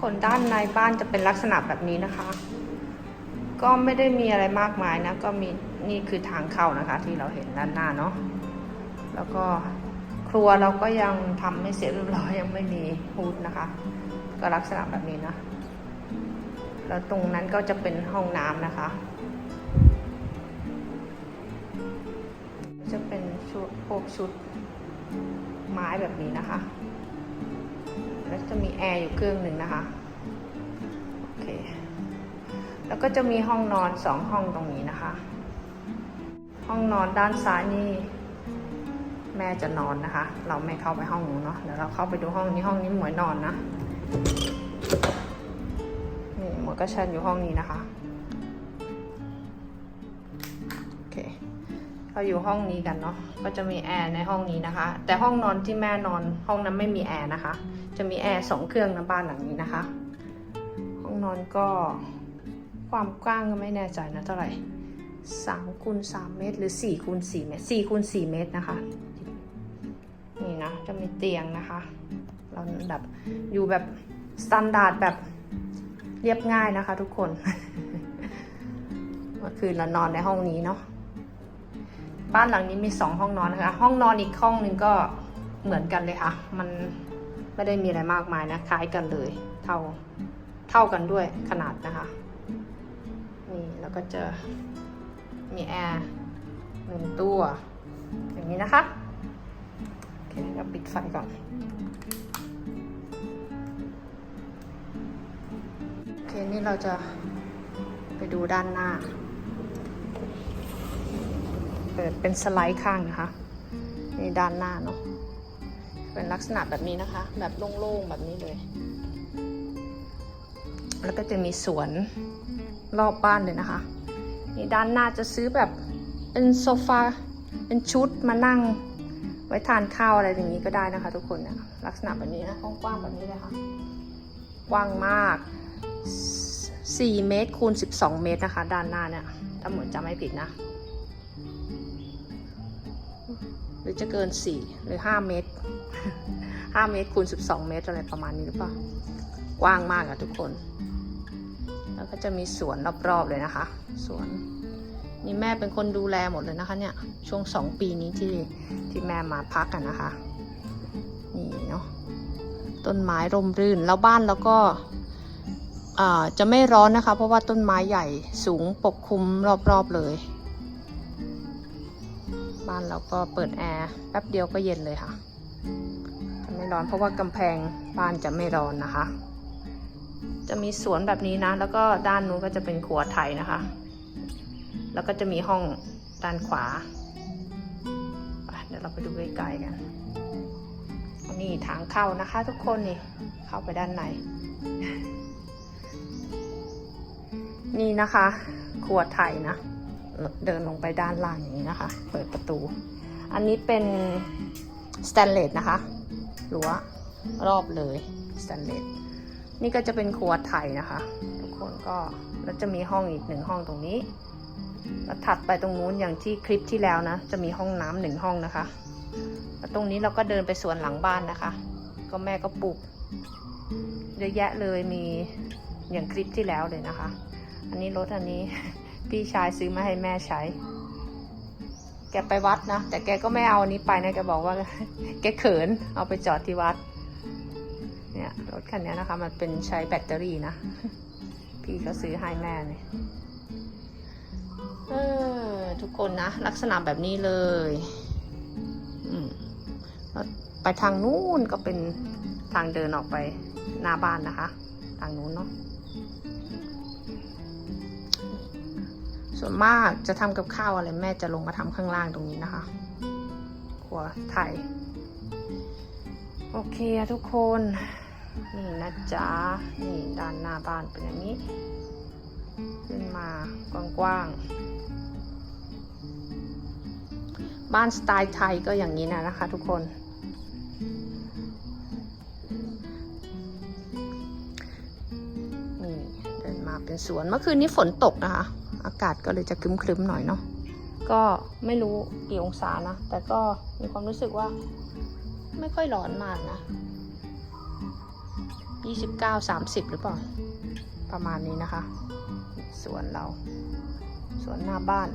คนด้านในบ้านจะเป็นลักษณะแบบนี้นะคะ ก็ไม่ได้มีอะไรมากมายนะ ก็มีนี่คือทางเข้านะคะ ที่เราเห็นด้านหน้าเนาะ แล้วก็ครัวเราก็ยังทำไม่เสร็จเรียบร้อยยังไม่มีฮูดนะคะ ก็ลักษณะแบบนี้นะ แล้วตรงนั้นก็จะเป็นห้องน้ำนะคะ จะเป็นชุดพวกชุดไม้แบบนี้นะคะ ก็จะมีแอร์อยู่เครื่องหนึ่งนะคะโอเคแล้วก็จะมีห้องนอนสองห้องตรงนี้นะคะ ห้องนอนด้านซ้ายนี่แม่จะนอนนะคะ เราไม่เข้าไปห้องนู้นเนาะเดี๋ยวเราเข้าไปดูห้องนี้ห้องนี้หมวยนอนนะนี่หมวยก็ชันอยู่ห้องนี้นะคะ เราอยู่ห้องนี้กันเนาะก็จะมีแอร์ในห้องนี้นะคะ แต่ห้องนอนที่แม่นอนห้องนั้นไม่มีแอร์นะคะ จะมีแอร์สองเครื่องนะบ้านหลังนี้นะคะ ห้องนอนก็ความกว้างก็ไม่แน่ใจนะเท่าไหร่สามคูณสามเมตร หรือสี่คูณสี่เมตรสี่คูณสี่เมตรนะคะ นี่นะจะมีเตียงนะคะ เราแบบอยู่แบบสแตนดาร์ดแบบเรียบง่ายนะคะทุกคน เมื่อคืนเรานอนในห้องนี้เนาะ บ้านหลังนี้มีสองห้องนอนนะคะ ห้องนอนอีกห้องหนึ่งก็เหมือนกันเลยค่ะ มันไม่ได้มีอะไรมากมายนะ คล้ายกันเลย เท่า เท่ากันด้วยขนาดนะคะ นี่แล้วก็จะมีแอร์หนึ่งตัว อย่างนี้นะคะโอเคเราปิดไฟก่อนโอเคนี่เราจะไปดูด้านหน้า เปิดเป็นสไลด์ข้างนะคะนี่ด้านหน้าเนาะเป็นลักษณะแบบนี้นะคะ แบบโล่งๆแบบนี้เลย แล้วก็จะมีสวนรอบบ้านเลยนะคะนี่ด้านหน้าจะซื้อแบบเป็นโซฟาเป็นชุดมานั่ง ไว้ทานข้าวอะไรอย่างนี้ก็ได้นะคะ ทุกคนนี่ยลักษณะแบบนี้นะกว้างๆแบบนี้เลยค่ะกว้างมาก 4 เมตรคูณ 12 เมตรนะคะ ด้านหน้าเนี่ยถ้าเหมือนจะไม่ผิดนะ หรือจะเกิน4หรือ5เมตร5เมตรคูณ12เมตรอะไรประมาณนี้หรือเปล่ากว้างมากอะทุกคน แล้วก็จะมีสวนรอบๆเลยนะคะ สวนนี่แม่เป็นคนดูแลหมดเลยนะคะเนี่ย ช่วงสองปีนี้ที่ที่แม่มาพักกันนะคะ นี่เนาะ ต้นไม้ร่มรื่น แล้วบ้านเราก็อ่าจะไม่ร้อนนะคะ เพราะว่าต้นไม้ใหญ่สูงปกคลุมรอบๆเลย บ้านเราก็เปิดแอร์แป๊บเดียวก็เย็นเลยค่ะ จะไม่ร้อนเพราะว่ากำแพงบ้านจะไม่ร้อนนะคะ จะมีสวนแบบนี้นะ แล้วก็ด้านนู้นก็จะเป็นครัวไทยนะคะ แล้วก็จะมีห้องด้านขวา เดี๋ยวเราไปดูใกล้ๆกันนนี้ทางเข้านะคะทุกคนนี่เข้าไปด้านใน นี่นะคะครัวไทยนะ เดินลงไปด้านล่างอย่างนี้นะคะ เปิดประตู อันนี้เป็นสแตนเลสนะคะรั้วรอบเลยสแตนเลสนี่ก็จะเป็นครัวไทยนะคะ ทุกคนก็แล้วจะมีห้องอีกหนึ่งห้องตรงนี้แล้วถัดไปตรงนู้นอย่างที่คลิปที่แล้วนะ จะมีห้องน้ำหนึ่งห้องนะคะแล้วตรงนี้เราก็เดินไปสวนหลังบ้านนะคะ ก็แม่ก็ปลูกเยอะแยะเลยมีอย่างคลิปที่แล้วเลยนะคะ อันนี้รถอันนี้ พี่ชายซื้อมาให้แม่ใช้ แกไปวัดนะ แต่แกก็ไม่เอาอันนี้ไปนะ แกบอกว่า แกเขิน เอาไปจอดที่วัด เนี่ยรถคันนี้นะคะ มันเป็นใช้แบตเตอรี่นะ พี่ก็ซื้อให้แม่เนี่ยเออทุกคนนะ ลักษณะแบบนี้เลยแล้วไปทางนู้นก็เป็นทางเดินออกไปหน้าบ้านนะคะ ทางนู้นเนาะ ส่วนมากจะทำกับข้าวอะไรแม่จะลงมาทำข้างล่างตรงนี้นะคะครัวไทย โอเคอะทุกคน นี่นะจ๊ะ นี่ด้านหน้าบ้านเป็นอย่างนี้ ขึ้นมากว้างๆ บ้านสไตล์ไทยก็อย่างนี้นะนะคะทุกคนนี่เดินมาเป็นสวนเมื่อคืนนี้ฝนตกนะคะ อากาศก็เลยจะครึ้มๆหน่อยเนาะก็ไม่รู้กี่องศานะ แต่ก็มีความรู้สึกว่า ไม่ค่อยร้อนมากนะยี่สิบเก้าสามสิบหรือเปล่า ประมาณนี้นะคะ สวนเรา สวนหน้าบ้าน